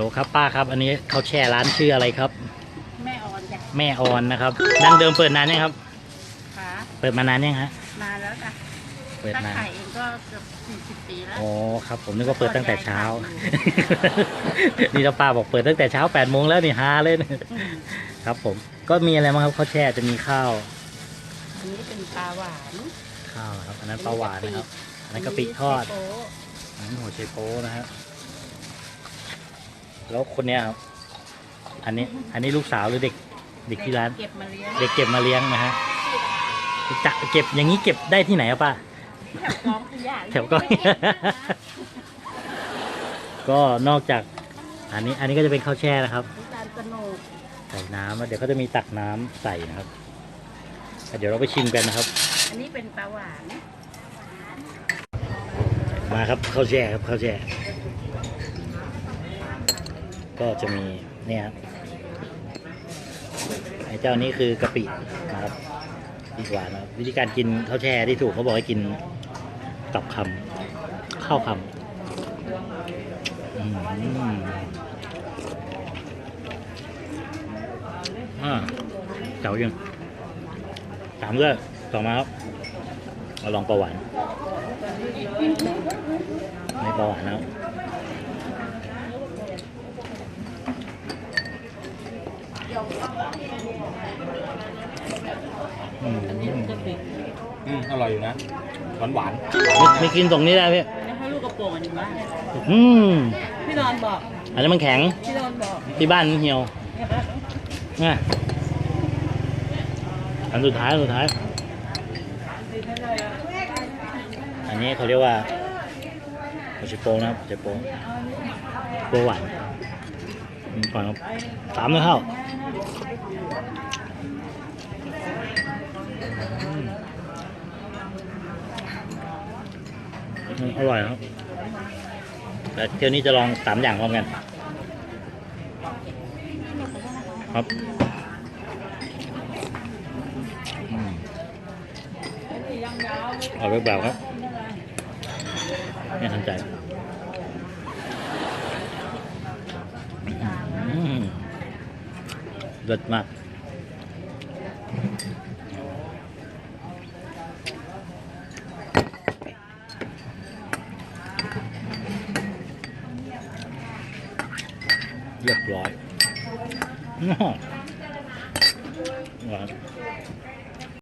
โหลครับป้าครับ อันนี้เขาแช่ร้านชื่ออะไรครับ แม่ออนจ้ะแม่ออนนะครับดั้งเดิมเปิดนานยังครับ ขาเปิดมานานยังฮะนานแล้วจ้ะเปิดตั้งนานไข่เองก็เกือบสี่สิบปีแล้ว อ๋อครับ ผมนึกว่าเปิดตั้งแต่เช้า นี่ถ้าป้าบอกเปิดตั้งแต่เช้าแปดโมงแล้วนี่ฮาเลยนะอืมครับ ผมก็มีอะไรบ้างครับข้าวแช่จะมีข้าวอันนี้เป็นปลาหวานข้าวนะครับอันนั้นปลาหวานนะครับอันนั้นกะปิทอดโป๊อันนั้นหัวไชโป๊นะฮะ แล้วคนเนี้ยครับอันนี้ อันนี้ลูกสาวหรือเด็ก เด็กที่ร้าน เก็บมาเลี้ยงเด็กเก็บมาเลี้ยงนะฮะจะเก็บอย่างนี้เก็บได้ที่ไหนอะป้าแถวกองขยะแถวกองก็นอกจาก อันนี้อันนี้ก็จะเป็นข้าวแช่นะครับน้ำตาลกระโหนกใส่น้ำแล้วเดี๋ยวเขาจะมีตักน้ำใส่นะครับเดี๋ยวเราไปชิมกันนะครับ อันนี้เป็นปลาหวานมาครับข้าวแช่ครับข้าวแช่ ก็จะมีเนี่ยครับไอ้เจ้านี้คือกะปินะครับดีกว่านะวิธีการกินข้าวแช่ที่ถูกเขาบอกให้กินกับคำข้าวคำอืมอ่าเจ๋วยังตามด้วยต่อมาครับเราลองปลาหวานไม่ปลาหวานนะครับ อืมอันนี้กะปิอืมอร่อยอยู่นะ หวานหวานไม่ไม่กินตรงนี้ได้พี่แล้วให้ลูกกระโปรงอันนี้บ้างอืมพี่นอนบอก อันนี้นมันแข็ง พี่นอนบอก ที่บ้านมันเหี่ยวเนี่ยอันสุดท้ายอันสุดท้าย อันนี้เขาเรียกว่าโอชิโปนะครับโอชิโปโปหวานอืม ก่อนครับสามเลยเข้าอืมอืมอร่อยครับ แต่เที่ยวนี้จะลองสามอย่างพร้อมกัน ครับอืมเอาไปแบบครับไม่ทันใจอืม เลิศมากเรียบร้อยอื้อหวาน